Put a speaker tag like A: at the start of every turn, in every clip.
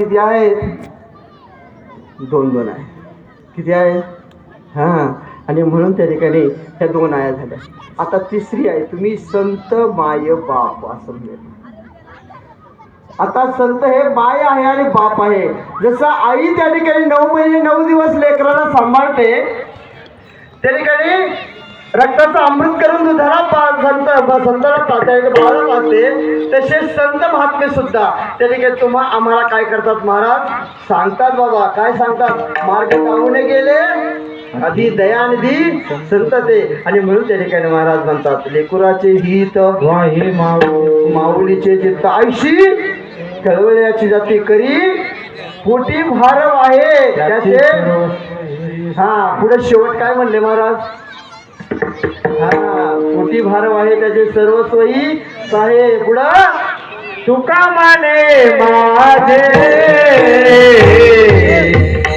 A: किती आहेत दोन दोन आहे. किती आहे? हां. आणि म्हणून त्या ठिकाणी ह्या दोन आया झाल्या. आता तिसरी आहे. तुम्ही संत माय बाप असं म्हणेल आता संत हे बाय आहे आणि बाप आहे. जसं आई त्या ठिकाणी नऊ महिने नऊ दिवस लेकराला सांभाळते त्या ठिकाणी रक्ताचं अमृत करून दुधाला संत संताला बाळाला पाजते तसे संत महात्मे सुद्धा. त्या ठिकाणी तुम्हा आम्हाला काय करतात महाराज? सांगतात बाबा. काय सांगतात? मार्ग जाऊने गेले. आधी दयानिधी संत ते. आणि म्हणून त्या ठिकाणी महाराज म्हणतात लेकुराचे हित
B: वाहे माऊ
A: माऊलीचे चित्त आयशी कळवळ्याची जाती करी पोटी भारव आहे. त्याचे हा पुढे शेवट काय म्हणले महाराज? हा किती भारव आहे त्याचे सर्वस्वही साहेब बुडा
B: तुका माने माझे.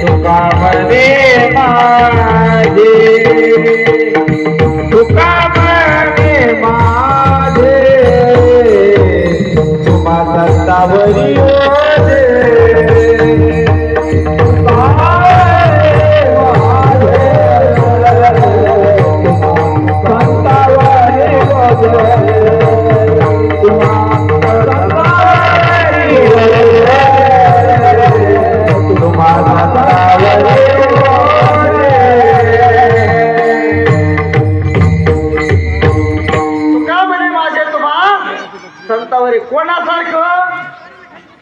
B: तुका माने माझे. तुका म्हणे माझे तुम्हा
A: संतावरे कोणासारखं?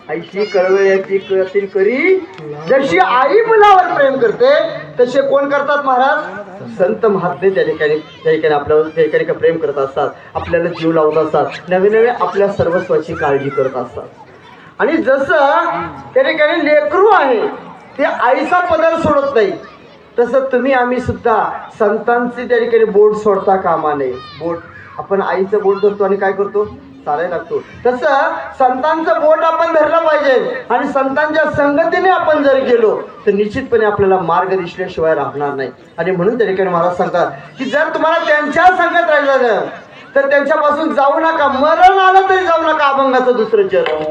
A: आईशी कळवळ्याची कळतील करी. जशी आई मुलावर प्रेम करते तसे कोण करतात महाराज? संत महात्मे त्या ठिकाणी त्या ठिकाणी आपल्यावर त्या ठिकाणी प्रेम करत असतात आपल्याला जीव लावत असतात नवीन नवीन आपल्या सर्वस्वाची काळजी करत असतात. आणि जसं त्या ठिकाणी लेकरू आहे ते आईचा पदर सोडत नाही. तसं तुम्ही आम्ही सुद्धा संतांचे त्या ठिकाणी बोट सोडता कामा नये बोट आपण आईचं बोट धरतो आणि काय करतो? चालायला लागतो. तसं संतांचं बोट आपण धरलं पाहिजे आणि संतांच्या संगतीने आपण जर गेलो तर निश्चितपणे आपल्याला मार्ग दिसल्याशिवाय राहणार नाही. आणि म्हणून त्या ठिकाणी महाराज सांगतात की जर तुम्हाला त्यांच्या संगत राहिलं तर त्यांच्यापासून जाऊ नका. मरण आलं तरी जाऊ नका अभंगाचं दुसरं चरण.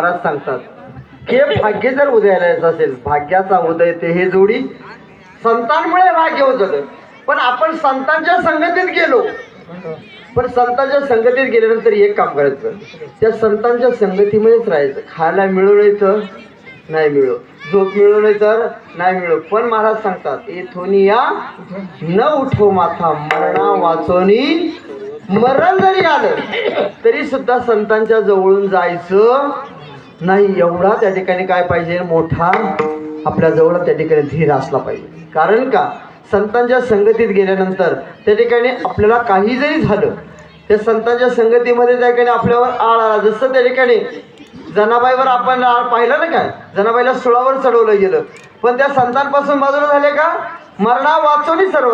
B: महाराज
A: सांगतात हे भाग्य जर उदयालायचं असेल भाग्याचा उदय ते हे जोडी संतांमुळे भाग्य होत होतं पण आपण संतांच्या संगतीत गेलो. पण संतांच्या संगतीत गेल्यानंतर एक काम करायचं. त्या संतांच्या संगतीमध्येच राहायचं. खायला मिळवण्याचं नाही मिळो. झोप मिळवणे तर नाही मिळो. पण महाराज सांगतात येथोनी या न उठो माथा मरणा वाचवणी मरण जरी आलं तरी सुद्धा संतांच्या जवळून जायचं नाही एवढा त्या ठिकाणी काय पाहिजे? मोठा आपल्या जवळ त्या ठिकाणी धीर असला पाहिजे. कारण का? संतांच्या संगतीत गेल्यानंतर त्या ठिकाणी आपल्याला काही जरी झालं त्या संतांच्या संगतीमध्ये त्या ठिकाणी आपल्यावर आळ आला. जसं त्या ठिकाणी जनाबाईवर आपण आळ पाहिलं ना काय? जनाबाईला सुळावर चढवलं गेलं. पण त्या संतांपासून बाजूला झाले का? मरणा वाचवणी सर्व